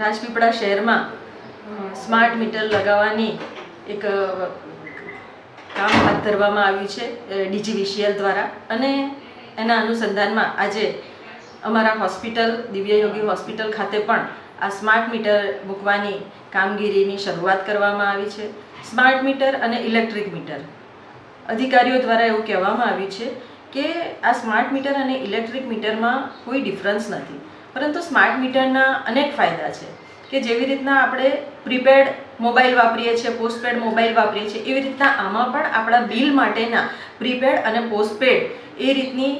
રાજપીપળા શહેરમાં smart meter લગાવવાની એક કામ હાથ ધરવામાં આવ્યું છે ડીજીવીસીએલ દ્વારા. અને એના અનુસંધાનમાં આજે અમારા હોસ્પિટલ, દિવ્યયોગી હોસ્પિટલ ખાતે પણ આ સ્માર્ટ મીટર મૂકવાની કામગીરીની શરૂઆત કરવામાં આવી છે. સ્માર્ટ મીટર અને ઇલેક્ટ્રિક મીટર. અધિકારીઓ દ્વારા એવું કહેવામાં આવ્યું છે કે આ સ્માર્ટ મીટર અને ઇલેક્ટ્રિક મીટરમાં કોઈ ડિફરન્સ નથી. પરંતુ સ્માર્ટ મીટરના અનેક ફાયદા છે કે જેવી રીતના આપણે પ્રીપેડ મોબાઈલ વાપરીએ છીએ, પોસ્ટપેડ મોબાઈલ વાપરીએ છીએ, એવી રીતના આમાં પણ આપણા બિલ માટેના પ્રીપેડ અને પોસ્ટપેડ એ રીતની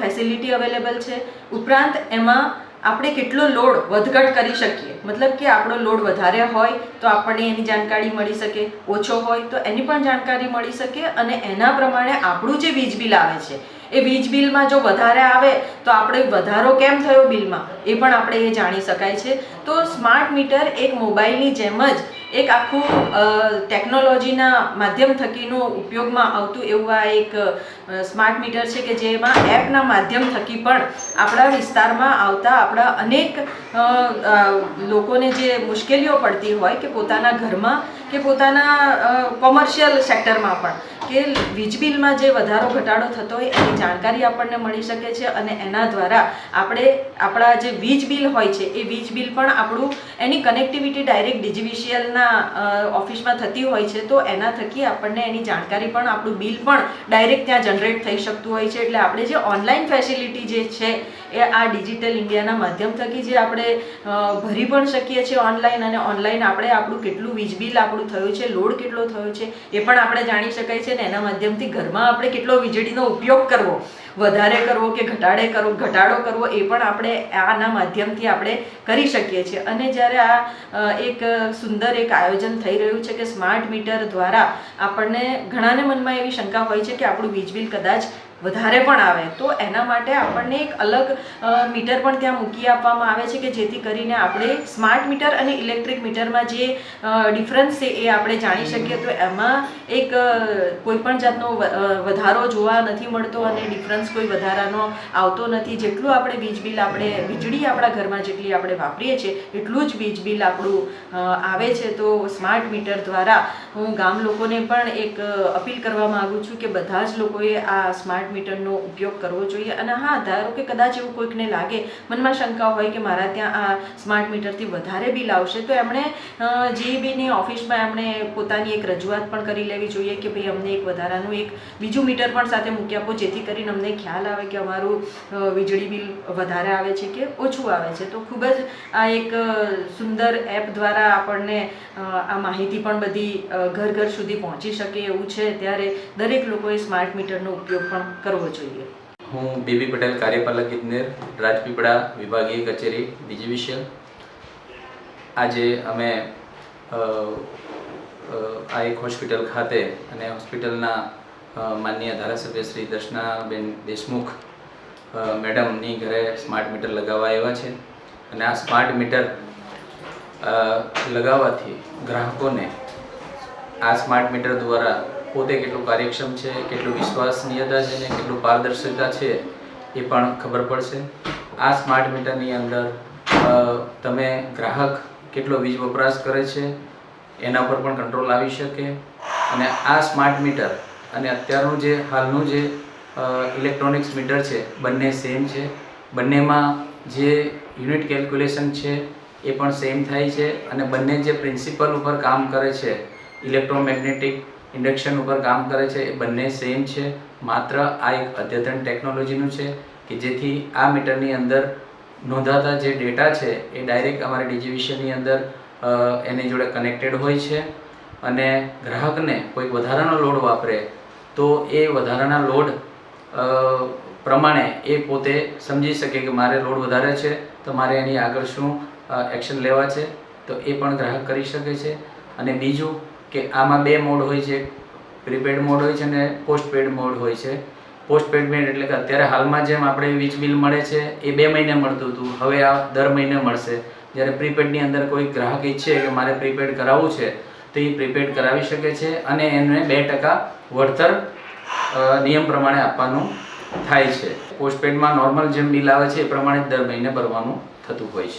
ફેસિલિટી અવેલેબલ છે. ઉપરાંત એમાં આપણે કેટલો લોડ વધઘટ કરી શકીએ. મતલબ કે આપણો લોડ વધારે હોય તો આપણને એની જાણકારી મળી શકે, ઓછો હોય તો એની પણ જાણકારી મળી શકે અને એના પ્રમાણે આપણું જે વીજ બિલ આવે છે એ વીજ બિલમાં જો વધારે આવે તો આપણે વધારો કેમ થયો બિલમાં? એ પણ આપણે એ જાણી શકાય છે. તો સ્માર્ટ મીટર એક મોબાઈલની જેમ જ એક આખું ટેકનોલોજીના માધ્યમ થકીનું ઉપયોગમાં આવતું એવું આ એક સ્માર્ટ મીટર છે કે જેમાં એપના માધ્યમ થકી પણ આપણા વિસ્તારમાં આવતા આપણા અનેક લોકોને જે મુશ્કેલીઓ પડતી હોય કે પોતાના ઘરમાં કે પોતાના કોમર્શિયલ સેક્ટરમાં પણ કે વીજ બિલમાં જે વધારો, ઘટાડો થતો હોય એની જાણકારી આપણને મળી શકે છે અને એના દ્વારા આપણે આપણા જે વીજ બિલ હોય છે એ વીજ બિલ પણ આપણું એની કનેક્ટિવિટી ડાયરેક્ટ ડીજીવીસીએલના ઓફિસમાં થતી હોય છે, તો એના થકી આપણને એની જાણકારી પણ, આપણું બિલ પણ ડાયરેક્ટ ત્યાં જનરેટ થઈ શકતું હોય છે. એટલે આપણે જે ઓનલાઈન ફેસિલિટી જે છે, એ આ ડિજિટલ ઇન્ડિયાના માધ્યમ થકી જે આપણે ભરી પણ શકીએ છીએ ઓનલાઈન અને ઓનલાઈન આપણે આપણું કેટલું વીજ બિલ આપણું થયું છે, લોડ કેટલો થયો છે, એ પણ આપણે જાણી શકાય છે ને એના માધ્યમથી ઘરમાં આપણે કેટલો વીજળીનો ઉપયોગ કરવો, વધારે કરવો કે ઘટાડે કરવો, ઘટાડો કરવો, એ પણ આપણે આના માધ્યમથી આપણે કરી શકીએ છીએ. અને જ્યારે આ એક સુંદર એક આયોજન થઈ રહ્યું છે કે સ્માર્ટ મીટર દ્વારા આપણને ઘણાને મનમાં એવી શંકા હોય છે કે આપણું વીજ બિલ કદાચ વધારે પણ આવે. તો એના માટે આપણને એક અલગ મીટર પણ ત્યાં મૂકી આપવામાં આવે છે કે જેથી કરીને આપણે સ્માર્ટ મીટર અને ઇલેક્ટ્રિક મીટરમાં જે ડિફરન્સ છે એ આપણે જાણી શકીએ. તો એમાં એક કોઈપણ જાતનો વધારો જોવા નથી મળતો અને ડિફરન્સ કોઈ વધારાનો આવતો નથી. જેટલું આપણે વીજ બિલ આપણે, વીજળી આપણા ઘરમાં જેટલી આપણે વાપરીએ છીએ, એટલું જ વીજ બિલ આપણું આવે છે. તો સ્માર્ટ મીટર દ્વારા હું ગામ લોકોને પણ એક અપીલ કરવા માગું છું કે બધા જ લોકોએ આ સ્માર્ટ મીટરનો ઉપયોગ કરવો જોઈએ. અને હા, ધારો કે કદાચ એવું કોઈકને લાગે, મનમાં શંકા હોય કે મારા ત્યાં આ સ્માર્ટ મીટરથી વધારે બિલ આવશે, તો એમણે જીઈબીની ઓફિસમાં એમણે પોતાની એક રજૂઆત પણ કરી લેવી જોઈએ કે ભાઈ અમને એક વધારાનું એક બીજું મીટર પણ સાથે મૂકી આપો, જેથી કરીને અમને ખ્યાલ આવે કે અમારું વીજળી બિલ વધારે આવે છે કે ઓછું આવે છે. તો ખૂબ જ આ એક સુંદર એપ દ્વારા આપણને આ માહિતી પણ બધી ઘર ઘર સુધી પહોંચી શકે એવું છે. ત્યારે દરેક લોકોએ સ્માર્ટ મીટરનો ઉપયોગ પણ કરવો જોઈએ. હું બીબી પટેલ, કાર્યપાલક ઇજનેર રાજપીપળા વિભાગીય કચેરી ડીજીવીસીએલ આજે અમે આ એક હોસ્પિટલ ખાતે અને હોસ્પિટલના માનનીય ધારાસભ્ય શ્રી દર્શનાબેન દેશમુખ મેડમની ઘરે સ્માર્ટ મીટર લગાવવા આવ્યા છે. અને આ સ્માર્ટ મીટર લગાવવાથી ગ્રાહકોને આ સ્માર્ટ મીટર દ્વારા પોતે કેટલું કાર્યક્ષમ છે, કેટલું વિશ્વસનીયતા છે ને કેટલું પારદર્શિતા છે એ પણ ખબર પડશે. આ સ્માર્ટ મીટરની અંદર તમે ગ્રાહક કેટલો વીજ વપરાશ કરે છે, એના પર પણ કંટ્રોલ આવી શકે. અને આ સ્માર્ટ મીટર અને અત્યારનું જે, હાલનું જે ઇલેક્ટ્રોનિક્સ મીટર છે, બંને સેમ છે. બંનેમાં જે યુનિટ કેલ્ક્યુલેશન છે એ પણ સેમ થાય છે અને બંને જે પ્રિન્સિપલ ઉપર કામ કરે છે, ઇલેક્ટ્રોમેગ્નેટિક ઇન્ડક્શન ઉપર કામ કરે છે. એ બંને સેમ છે. માત્ર આ એક અદ્યતન ટેકનોલોજીનું છે કે જેથી આ મીટરની અંદર નોંધાતા જે ડેટા છે એ ડાયરેક્ટ અમારી ડીજીવિશનની અંદર એની જોડે કનેક્ટેડ હોય છે. અને ગ્રાહકને કોઈક વધારાનો લોડ વાપરે તો એ વધારાના લોડ પ્રમાણે એ પોતે સમજી શકે કે મારે લોડ વધારે છે તો મારે એની આગળ શું એક્શન લેવા છે તો એ પણ ગ્રાહક કરી શકે છે. અને બીજું કે આમાં બે મોડ હોય છે. પ્રીપેડ મોડ હોય છે અને પોસ્ટપેડ મોડ હોય છે. પોસ્ટપેડ મોડ એટલે કે અત્યારે હાલમાં જેમ આપણે વીજ બિલ મળે છે, એ બે મહિને મળતું હતું. હવે આ દર મહિને મળશે. જ્યારે પ્રીપેડની અંદર કોઈ ગ્રાહક ઈચ્છે કે મારે પ્રીપેડ કરાવવું છે, તો એ પ્રીપેડ કરાવી શકે છે અને એને બે ટકા વળતર નિયમ પ્રમાણે આપવાનું થાય છે. પોસ્ટપેડમાં નોર્મલ જેમ બિલ આવે છે, એ પ્રમાણે દર મહિને ભરવાનું થતું હોય છે.